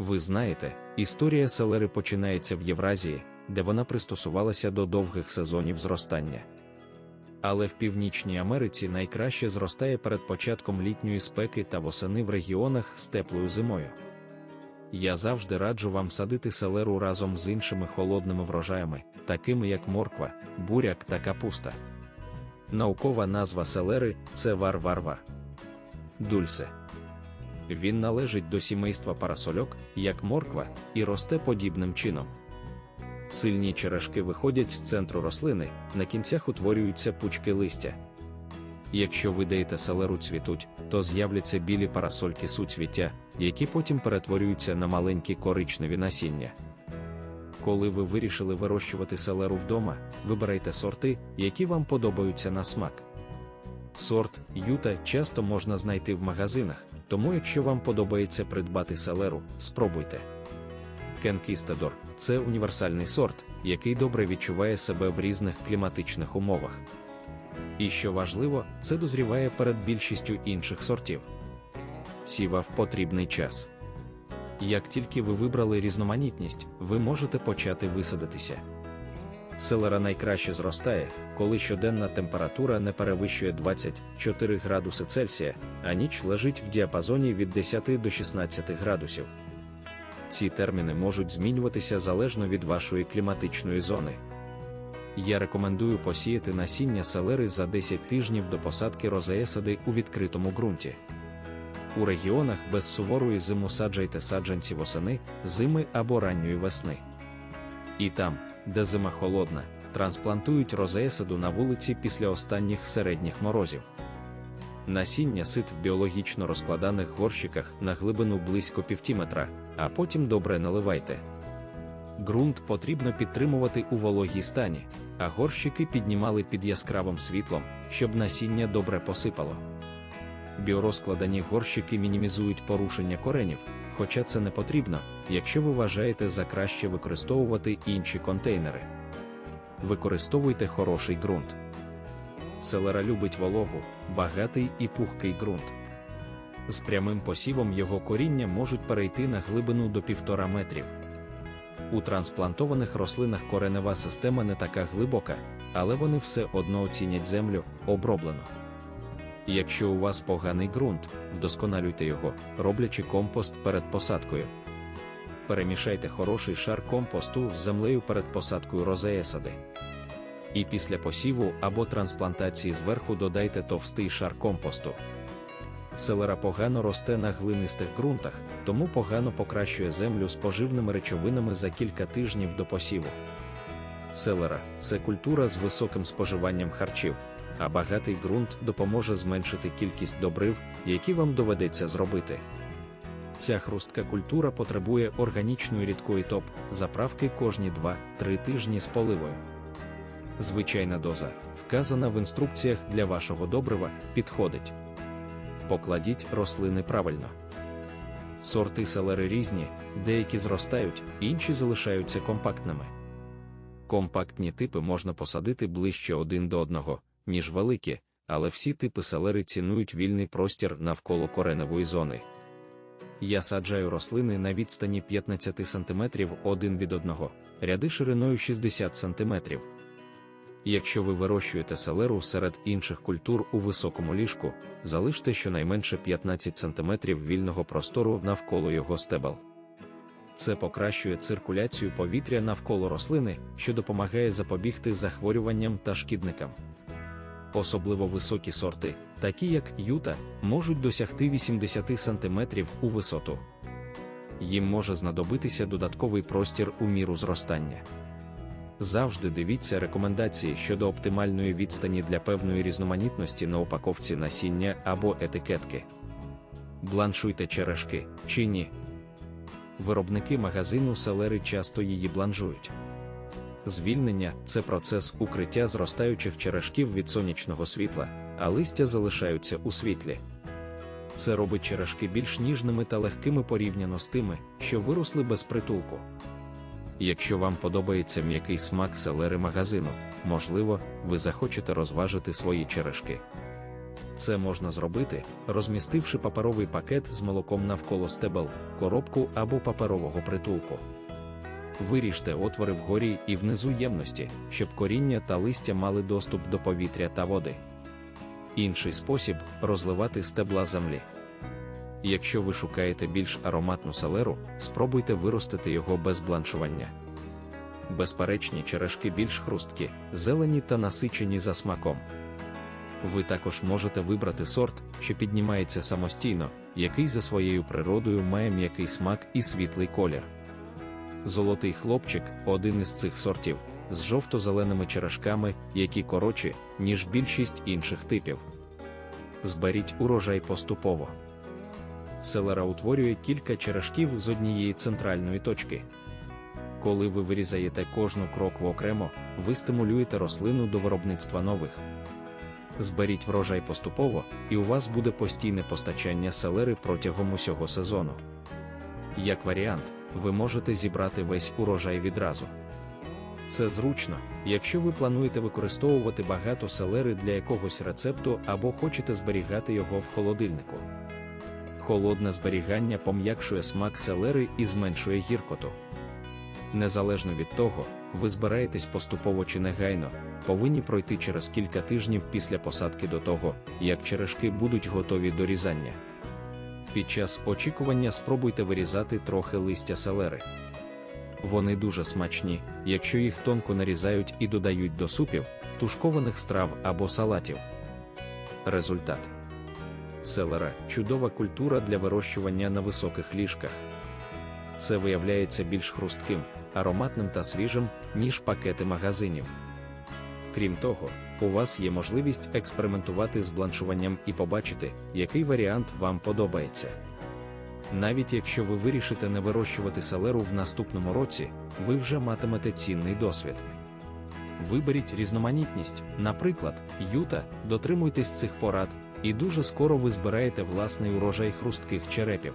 Ви знаєте, історія селери починається в Євразії, де вона пристосувалася до довгих сезонів зростання. Але в Північній Америці найкраще зростає перед початком літньої спеки та восени в регіонах з теплою зимою. Я завжди раджу вам садити селеру разом з іншими холодними врожаями, такими як морква, буряк та капуста. Наукова назва селери це вар-вар-вар. Дульсе. Він належить до сімейства парасольок, як морква, і росте подібним чином. Сильні черешки виходять з центру рослини, на кінцях утворюються пучки листя. Якщо ви даєте селеру цвітуть, то з'являться білі парасольки суцвіття, які потім перетворюються на маленькі коричневі насіння. Коли ви вирішили вирощувати селеру вдома, вибирайте сорти, які вам подобаються на смак. Сорт юта часто можна знайти в магазинах, тому якщо вам подобається придбати селеру, спробуйте. Кенкістадор це універсальний сорт, який добре відчуває себе в різних кліматичних умовах. І що важливо, це дозріває перед більшістю інших сортів. Сіва в потрібний час. Як тільки ви вибрали різноманітність, ви можете почати висадитися. Селера найкраще зростає, коли щоденна температура не перевищує 24 градуси Цельсія, а ніч лежить в діапазоні від 10 до 16 градусів. Ці терміни можуть змінюватися залежно від вашої кліматичної зони. Я рекомендую посіяти насіння селери за 10 тижнів до посадки розеесади у відкритому ґрунті. У регіонах без суворої зиму саджайте саджанці восени, зими або ранньої весни. І там, де зима холодна, трансплантують розеесаду на вулиці після останніх середніх морозів. Насіння сит в біологічно розкладаних горщиках на глибину близько півтіметра, а потім добре наливайте. Ґрунт потрібно підтримувати у вологій стані, а горщики піднімали під яскравим світлом, щоб насіння добре посипало. Біорозкладані горщики мінімізують порушення коренів, хоча це не потрібно, якщо ви вважаєте за краще використовувати інші контейнери. Використовуйте хороший ґрунт. Селера любить вологу, багатий і пухкий ґрунт. З прямим посівом його коріння можуть перейти на глибину до 1,5 метрів. У трансплантованих рослинах коренева система не така глибока, але вони все одно оцінять землю оброблено. Якщо у вас поганий ґрунт, вдосконалюйте його, роблячи компост перед посадкою. Перемішайте хороший шар компосту з землею перед посадкою розеесади. І після посіву або трансплантації зверху додайте товстий шар компосту. Селера погано росте на глинистих ґрунтах, тому погано покращує землю з поживними речовинами за кілька тижнів до посіву. Селера це культура з високим споживанням харчів, а багатий ґрунт допоможе зменшити кількість добрив, які вам доведеться зробити. Ця хрустка культура потребує органічної рідкої топ, заправки кожні 2-3 тижні з поливою. Звичайна доза, вказана в інструкціях для вашого добрива, підходить. Покладіть рослини правильно. Сорти селери різні, деякі зростають, інші залишаються компактними. Компактні типи можна посадити ближче один до одного, ніж великі, але всі типи селери цінують вільний простір навколо кореневої зони. Я саджаю рослини на відстані 15 см один від одного, ряди шириною 60 см. Якщо ви вирощуєте селеру серед інших культур у високому ліжку, залиште щонайменше 15 см вільного простору навколо його стебел. Це покращує циркуляцію повітря навколо рослини, що допомагає запобігти захворюванням та шкідникам. Особливо високі сорти, такі як юта, можуть досягти 80 см у висоту. Їм може знадобитися додатковий простір у міру зростання. Завжди дивіться рекомендації щодо оптимальної відстані для певної різноманітності на упаковці насіння або етикетки. Бланшуйте черешки чи ні. Виробники магазину селери часто її бланжують. Звільнення це процес укриття зростаючих черешків від сонячного світла, а листя залишаються у світлі. Це робить черешки більш ніжними та легкими порівняно з тими, що виросли без притулку. Якщо вам подобається м'який смак селери магазину, можливо, ви захочете розважити свої черешки. Це можна зробити, розмістивши паперовий пакет з молоком навколо стебел, коробку або паперового притулку. Виріжте отвори вгорі і внизу ємності, щоб коріння та листя мали доступ до повітря та води. Інший спосіб розливати стебла землі. Якщо ви шукаєте більш ароматну селеру, спробуйте виростити його без бланшування. Безперечні черешки більш хрусткі, зелені та насичені за смаком. Ви також можете вибрати сорт, що піднімається самостійно, який за своєю природою має м'який смак і світлий колір. Золотий хлопчик один із цих сортів, з жовто-зеленими черешками, які коротші, ніж більшість інших типів. Зберіть урожай поступово. Селера утворює кілька черешків з однієї центральної точки. Коли ви вирізаєте кожну крокву окремо, ви стимулюєте рослину до виробництва нових. Зберіть врожай поступово, і у вас буде постійне постачання селери протягом усього сезону. Як варіант, ви можете зібрати весь урожай відразу. Це зручно, якщо ви плануєте використовувати багато селери для якогось рецепту або хочете зберігати його в холодильнику. Холодне зберігання пом'якшує смак селери і зменшує гіркоту. Незалежно від того, ви збираєтесь поступово чи негайно, повинні пройти через кілька тижнів після посадки до того, як черешки будуть готові до різання. Під час очікування спробуйте вирізати трохи листя селери. Вони дуже смачні, якщо їх тонко нарізають і додають до супів, тушкованих страв або салатів. Результат селера чудова культура для вирощування на високих ліжках. Це виявляється більш хрустким, ароматним та свіжим, ніж пакети магазинів. Крім того, у вас є можливість експериментувати з бланшуванням і побачити, який варіант вам подобається. Навіть якщо ви вирішите не вирощувати селеру в наступному році, ви вже матимете цінний досвід. Виберіть різноманітність, наприклад, юта, дотримуйтесь цих порад, і дуже скоро ви збираєте власний урожай хрустких черепів.